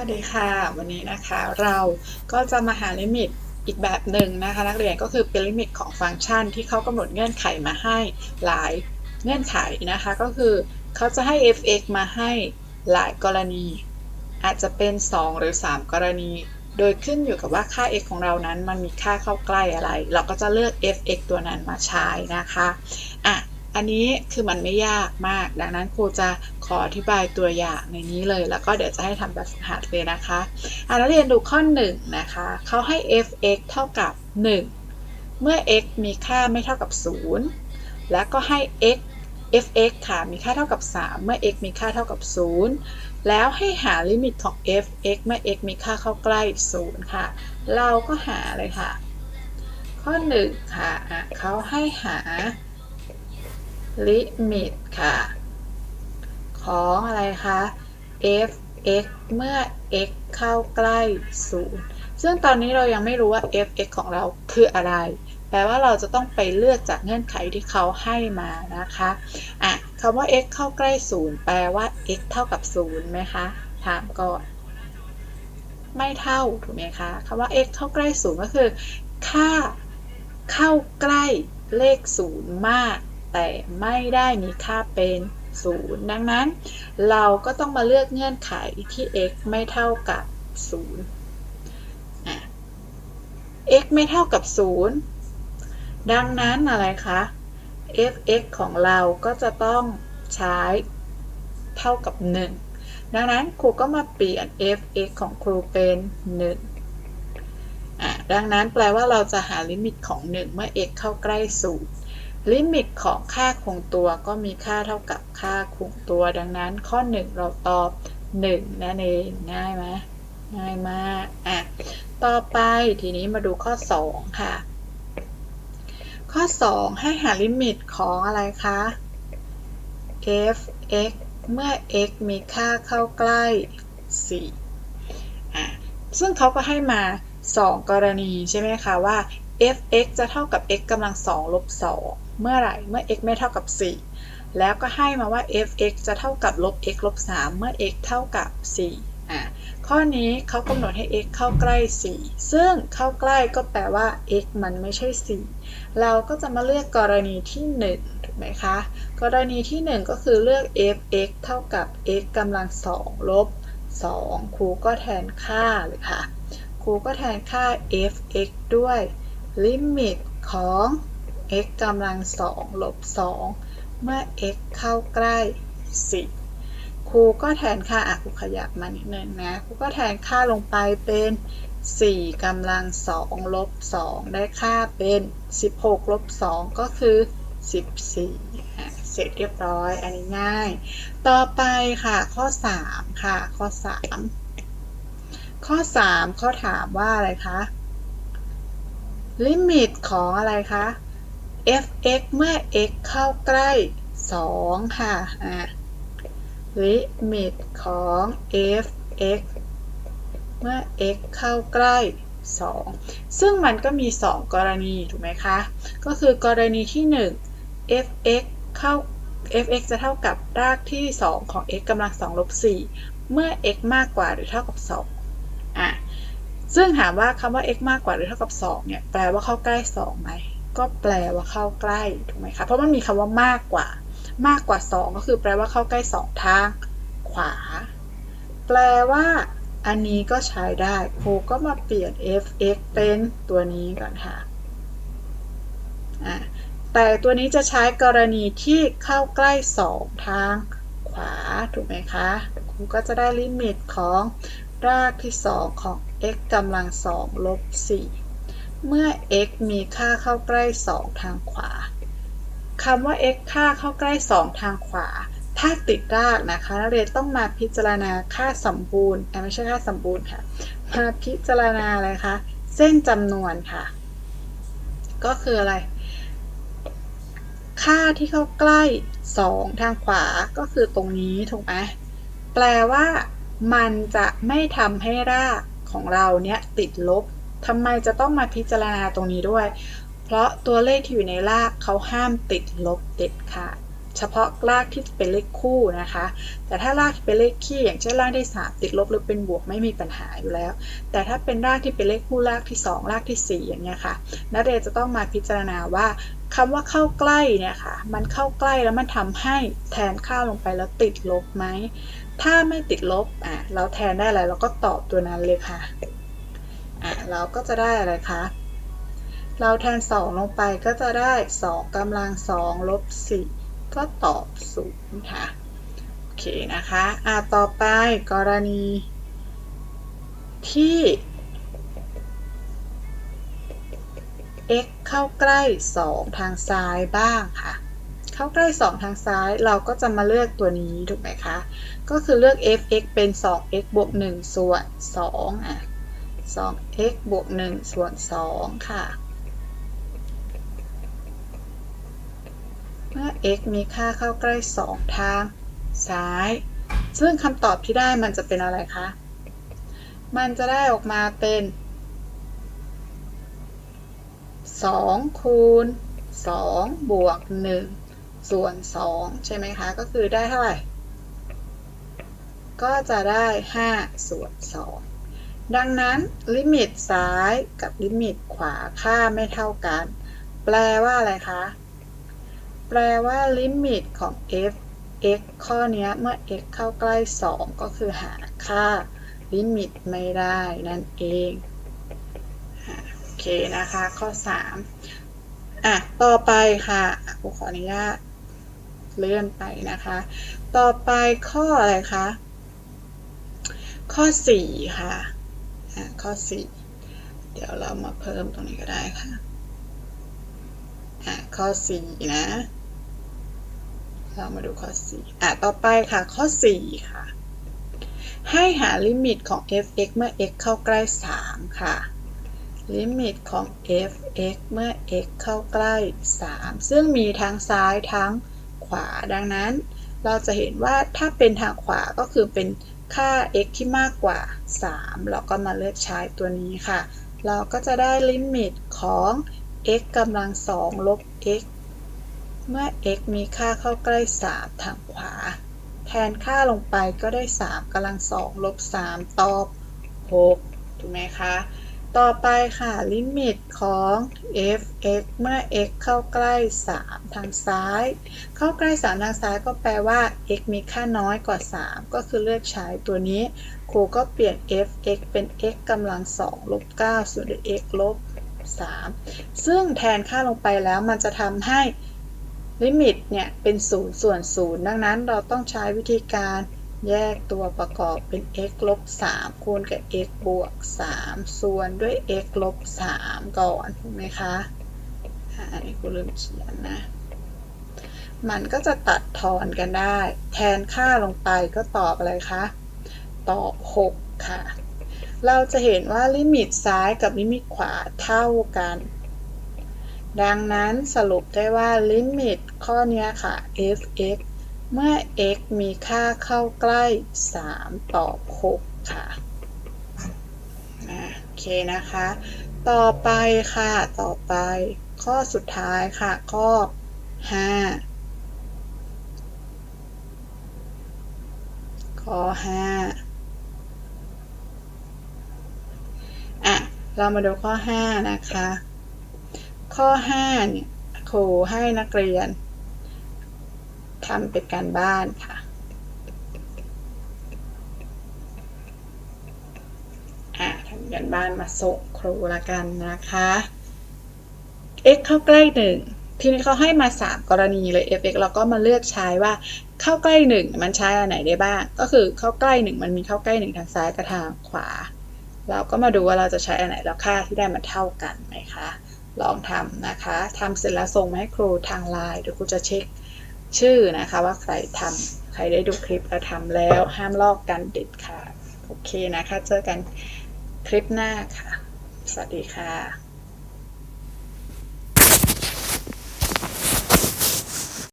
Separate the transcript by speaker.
Speaker 1: วัสดีค่ะ วันนี้นะคะเราก็จะมาหาลิมิตอีกแบบหนึ่งนะคะ นักเรียนก็คือเป็นลิมิตของฟังก์ชันที่เขากำหนดเงื่อนไขมาให้หลายเงื่อนไขนะคะ ก็คือเขาจะให้ f(x) มาให้หลายกรณี อาจจะเป็น 2 หรือ 3 กรณี โดยขึ้นอยู่กับว่าค่า x ของเรานั้นมันมีค่าเข้าใกล้อะไร เราก็จะเลือก f(x) ตัวนั้นมาใช้นะคะอะอันนี้คือมันไม่ยากมาก ดังนั้นครูจะ ขออธิบายตัวอย่างในนี้เลย แล้วก็เดี๋ยวจะให้ทำแบบฝึกหัดเลยนะคะอะนักเรียนดูข้อ1นะคะเขาให้ f(x) เท่ากับ 1 เมื่อ x มีค่าไม่เท่ากับ 0 แล้วก็ให้ x f(x) ค่ะ มีค่าเท่ากับ 3 เมื่อ x มีค่าเท่ากับ 0 แล้วให้หาลิมิตของ f(x) เมื่อ x มีค่าเข้าใกล้ 0 ค่ะ เราก็หาเลยค่ะ ข้อ 1 ค่ะ เขาให้หาลิมิตค่ะ ของอะไรคะ f(x) เมื่อ x เข้าใกล้ 0 ซึ่งตอนนี้เรายังไม่รู้ว่า f(x) ของเราคืออะไร แปลว่าเราจะต้องไปเลือกจากเงื่อนไขที่เขาให้มานะคะ อะคำว่า x เข้าใกล้ 0 แปลว่า x เท่ากับ 0ไหมคะ ถามก่อน ไม่เท่า ถูกไหมคะคำว่า x เข้าใกล้ 0 ก็คือ ค่าเข้าใกล้เลข 0 มาก แต่ไม่ได้มีค่าเป็น 0 ดังนั้นเราก็ต้องมาเลือกเงื่อนไขที่ x ไม่เท่ากับ 0 x ไม่เท่ากับ 0 ดังนั้นอะไรคะ f(x) ของเราก็จะต้องใช้เท่ากับ 1 ดังนั้นครูก็มาเปลี่ยน f(x) ของครูเป็น 1ดังนั้นแปลว่าเราจะหาลิมิตของ 1 เมื่อ x เข้าใกล้ 0 ลิมิตของค่าคงตัวก็มีค่าเท่ากับค่าคงตัว ดังนั้นข้อ 1 เราตอบ 1 นั่นเอง ง่ายไหมง่ายมากอะต่อไปทีนี้มาดูข้อ 2 ค่ะ ข้อ 2 ให้หาลิมิตของอะไรคะ f(x) เมื่อ x มีค่าเข้าใกล้ 4 อะ ซึ่งเขาก็ให้มา 2 กรณีใช่ไหมคะว่า f(x) จะเท่ากับ x กำลัง 2 ลบ 2 เมื่อไหร่เมื่อ x ไม่เท่ากับ 4 แล้วก็ให้มาว่า f(x) จะเท่ากับลบ x ลบ3เมื่อ x เท่ากับ4อะข้อนี้เขากำหนดให้ x เข้าใกล้ 4 ซึ่งเข้าใกล้ก็แปลว่า x มันไม่ใช่ 4 เราก็จะมาเลือกกรณีที่1ถูกไหมคะ กรณีที่ 1 ก็คือเลือก f(x) เท่ากับ x กำลัง2ลบ 2 ครูก็แทนค่าเลยค่ะ ครูก็แทนค่า f(x) ด้วยลิมิตของ x กำลัง2ลบ2เมื่อ x เข้าใกล้4ครูก็แทนค่าอะครูขยับมานิดนึงนะ ครูก็แทนค่าลงไปเป็น 4กำลัง2ลบ2ได้ค่าเป็น 16ลบ2ก็คือ 14อ่เสร็จเรียบร้อย อันนี้ง่าย ต่อไปค่ะข้อ 3 ค่ะ ข้อ 3 ข้อ3เขาถามว่าอะไรคะ ลิมิตของอะไรคะ f(x) เมื่อ x เข้าใกล้ 2 ค่ะอะลิมิตของ f(x) เมื่อ x เข้าใกล้ 2 ซึ่งมันก็มี 2 กรณี ถูกไหมคะ ก็คือกรณีที่ 1 f(x) เข้า f(x) จะเท่ากับรากที่ 2 ของ x กำลัง2ลบ4เมื่อ x มากกว่าหรือเท่ากับ 2 อะ ซึ่งถามว่าคำว่า x มากกว่าหรือเท่ากับ 2 เนี่ย แปลว่าเข้าใกล้ 2 ไหม ก็แปลว่าเข้าใกล้ถูกไหมคะเพราะมันมีคำว่ามากกว่า มากกว่า 2 ก็คือแปลว่าเข้าใกล้ 2 ทางขวา แปลว่าอันนี้ก็ใช้ได้ครูก็มาเปลี่ยน f(x) เป็นตัวนี้ก่อนค่ะอะแต่ตัวนี้จะใช้กรณีที่เข้าใกล้ 2 ทางขวา ถูกไหมคะ ครูก็จะได้ลิมิตของรากที่ 2 ของ x กำลัง2ลบ4 เมื่อ x มีค่าเข้าใกล้ 2 ทางขวาคำว่า x ค่าเข้าใกล้ 2 ทางขวา ถ้าติดรากนะคะนักเรียนต้องมาพิจารณาค่าสมบูรณ์ไม่ใช่ค่าสมบูรณ์ค่ะ มาพิจารณาอะไรคะ เส้นจำนวนค่ะ ก็คืออะไร ค่าที่เข้าใกล้ 2 ทางขวาก็คือตรงนี้ถูกไหมแปลว่ามันจะไม่ทำให้รากของเราเนี่ยติดลบ ทำไมจะต้องมาพิจารณาตรงนี้ด้วย เพราะตัวเลขที่อยู่ในรากเขาห้ามติดลบเด็ดขาดเฉพาะรากที่เป็นเลขคู่นะคะ แต่ถ้ารากที่เป็นเลขคี่ อย่างเช่นรากที่3ติดลบหรือเป็นบวกไม่มีปัญหาอยู่แล้ว แต่ถ้าเป็นรากที่เป็นเลขคู่รากที่ 2 รากที่ 4 อย่างเงี้ยค่ะ นักเรียนจะต้องมาพิจารณาว่าคำว่าเข้าใกล้เนี่ยค่ะ มันเข้าใกล้แล้วมันทำให้แทนค่าวลงไปแล้วติดลบไหม ถ้าไม่ติดลบ อะ เราแทนได้อะไรเราก็ตอบตัวนั้นเลยค่ะ อะเราก็จะได้อะไรคะ เราแทน 2 ลงไปก็จะได้ 2กำลัง2ลบ4ก็ตอบ0ค่ะ โอเคนะคะ อะต่อไปกรณี ที่ x เข้าใกล้ 2 ทางซ้ายบ้างค่ะ เข้าใกล้ 2 ทางซ้ายเราก็จะมาเลือกตัวนี้ถูกไหมคะ ก็คือเลือก f(x) เป็น 2x บวก 1 ส่วน2อะ 2x บวก1ส่วน2ค่ะ เมื่อ x มีค่าเข้าใกล้ 2 ทางซ้าย ซึ่งคำตอบที่ได้มันจะเป็นอะไรคะ มันจะได้ออกมาเป็น 2 คูณ 2 บวก 1 ส่วน 2 ใช่ไหมคะ ก็คือได้เท่าไหร่ ก็จะได้ 5 ส่วน 2 ดังนั้นลิมิตซ้ายกับลิมิตขวาค่าไม่เท่ากัน แปลว่าอะไรคะ แปลว่าลิมิตของ f x ข้อนี้เมื่อ x เข้าใกล้ 2 ก็คือหาค่าลิมิตไม่ได้นั่นเองโอเคนะคะ ข้อ 3 อะ ต่อไปค่ะครูขออนุญาตเลื่อนไปนะคะ ต่อไปข้ออะไรคะ ข้อ 4 ค่ะ ข้อ 4 เดี๋ยวเรามาเพิ่มตรงนี้ก็ได้ค่ะะข้อ 4 นะ เรามาดูข้อ 4 อะ ต่อไปค่ะ ข้อ 4 ค่ะ ให้หาลิมิตของ f(x) เมื่อ x เข้าใกล้ 3 ค่ะ ลิมิตของ f(x) เมื่อ x เข้าใกล้ 3 ซึ่งมีทั้งซ้ายทั้งขวา ดังนั้น เราจะเห็นว่าถ้าเป็นทางขวาก็คือเป็น ค่า x ที่มากกว่า3เราก็มาเลือกใช้ตัวนี้ค่ะ เราก็จะได้ลิมิตของ x กำลัง2ลบ x เมื่อ x มีค่าเข้าใกล้ 3 ทางขวา แทนค่าลงไปก็ได้ 3กำลัง2ลบ 3 ตอบ 6 ถูกไหมคะ ต่อไปค่ะ ลิมิตของ f(x) เมื่อ x เข้าใกล้ 3 ทางซ้าย เข้าใกล้ 3 ทางซ้ายก็แปลว่า x มีค่าน้อยกว่า 3 ก็คือเลือกใช้ตัวนี้ ครูก็เปลี่ยน f(x) เป็น x กำลัง2ลบ9ส่วนด้วย x ลบ3ซึ่งแทนค่าลงไปแล้วมันจะทำให้ลิมิตเนี่ยเป็น 0 ส่วน 0 ดังนั้นเราต้องใช้วิธีการ แยกตัวประกอบเป็น x ลบ3คูณกับ x บวก 3 ส่วนด้วย x ลบ3ก่อนถูกไหมคะอันนี้กูลืมเขียนนะ มันก็จะตัดทอนกันได้ แทนค่าลงไปก็ตอบอะไรคะ ตอบ 6 ค่ะ เราจะเห็นว่าลิมิตซ้ายกับลิมิตขวาเท่ากัน ดังนั้นสรุปได้ว่าลิมิตข้อนี้ค่ะ f(x) เมื่อ x มีค่าเข้าใกล้ 3 ตอบ 6 ค่ะโอเคนะคะ ต่อไปค่ะ ต่อไป ข้อสุดท้ายค่ะ ข้อ 5 ข้อ 5 อะ เรามาดูข้อ 5 นะคะ ข้อ 5 เนี่ยครูให้นักเรียน ทำเป็นการบ้านค่ะ อะทำการบ้านมาส่งครูละกันนะคะ x เข้าใกล้หนึ่งทีนี้เขาให้มา 3 กรณีเลย f(x) เราก็มาเลือกใช้ว่าเข้าใกล้1มันใช้อันไหนได้บ้าง ก็คือเข้าใกล้1มันมีเข้าใกล้1ทางซ้ายกับทางขวา เราก็มาดูว่าเราจะใช้อันไหนแล้วค่าที่ได้มันเท่ากันไหมคะ ลองทำนะคะทำเสร็จแล้วส่งมาให้ครูทางไลน์เดี๋ยวครูจะเช็ค ชื่อนะคะว่าใครทำใครได้ดูคลิปแล้วทำแล้วห้ามลอกกันเด็ดค่ะโอเคนะคะ เจอกันคลิปหน้าค่ะ สวัสดีค่ะ